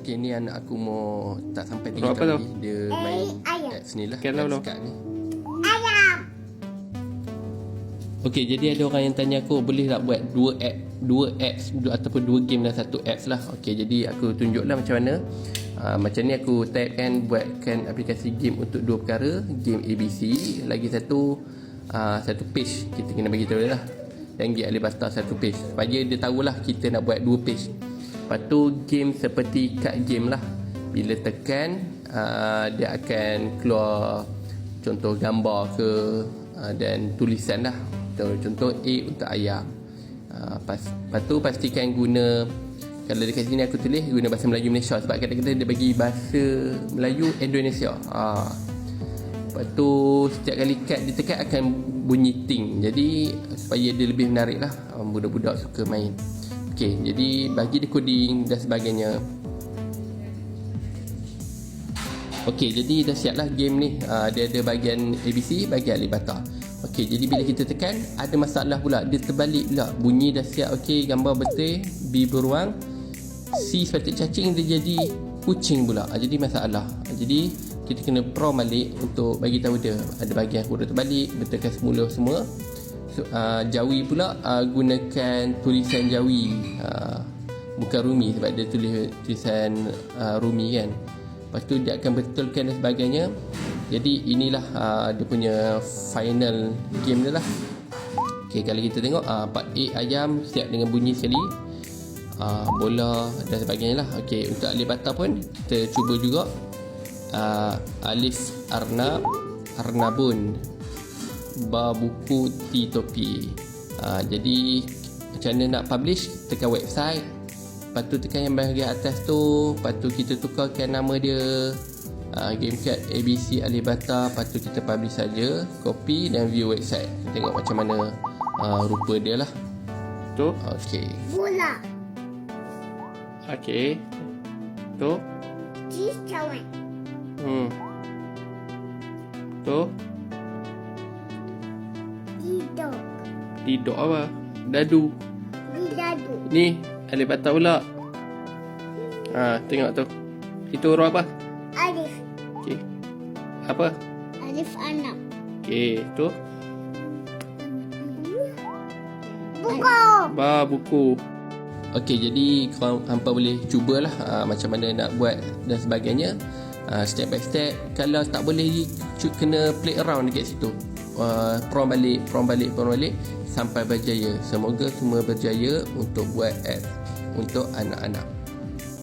Okey ni anak aku mau tak sampai 3 Apa tu? kali dia main ayam. apps ni lah. Kalau lo. ni. Ayam. Okey, jadi ada orang yang tanya aku boleh tak buat dua app, dua apps dua, ataupun dua game dalam satu apps lah. Okey, jadi aku tunjuklah macam mana. Uh, macam ni aku typekan buatkan aplikasi game untuk dua perkara, game ABC, lagi satu uh, satu page kita kena bagi tahu dia lah. Dan game Alibasta satu page. Supaya dia tahulah kita nak buat dua page. Lepas tu game seperti card game lah. Bila tekan uh, dia akan keluar contoh gambar ke uh, dan tulisan lah. Contoh, A untuk ayam. Uh, pas, lepas tu pastikan guna kalau dekat sini aku tulis guna bahasa Melayu Malaysia. Sebab kadang-kadang dia bagi bahasa Melayu Indonesia. Uh, lepas tu setiap kali kad ditekan akan bunyi ting. Jadi supaya dia lebih menarik lah. Budak-budak suka main ok jadi bagi dia coding dan sebagainya Okey, jadi dah siap lah game ni. Uh, dia ada bahagian ABC, bahagian Alibata. Okey, jadi bila kita tekan, ada masalah pula. Dia terbalik pula. Bunyi dah siap, okey, gambar betul, B beruang. C sepatut cacing, dia jadi kucing pula. Uh, jadi masalah. Uh, jadi, kita kena pro balik untuk bagi tahu dia. Ada bahagian huruf terbalik, betulkan semula semua. So, uh, Jawi pula, uh, gunakan tulisan Jawi. Uh, bukan Rumi sebab dia tulis tulisan uh, Rumi kan. Lepas tu dia akan betulkan dan sebagainya. Jadi inilah uh, dia punya final game dia lah. Okay kalau kita tengok uh, part A ayam siap dengan bunyi sekali. Uh, Bola dan sebagainya lah. Okay untuk alif bata pun kita cuba juga. Uh, Alif Arnab Arnabun Ba buku T topi uh, Jadi macam mana nak publish tekan website Lepas tu tekan yang bahagian atas tu Lepas tu kita tukarkan nama dia uh, Game card ABC Alibata Lepas tu kita publish saja Copy dan view website Tengok macam mana uh, rupa dia lah Tu. Okay Bola. Okey. Tu. Cheese cawan. Hmm. Tu. Tidur apa? Dadu. Didadu. Ni alif bata pula. Ha, tengok tu. Itu huruf apa? Alif. Okey. Apa? Alif anak. Okey, tu. Buku. Ba buku. Okay jadi korang hampa boleh cubalah uh, macam mana nak buat dan sebagainya uh, step by step kalau tak boleh kena play around dekat situ uh, prom balik prom balik prom balik sampai berjaya. Semoga semua berjaya untuk buat app untuk anak-anak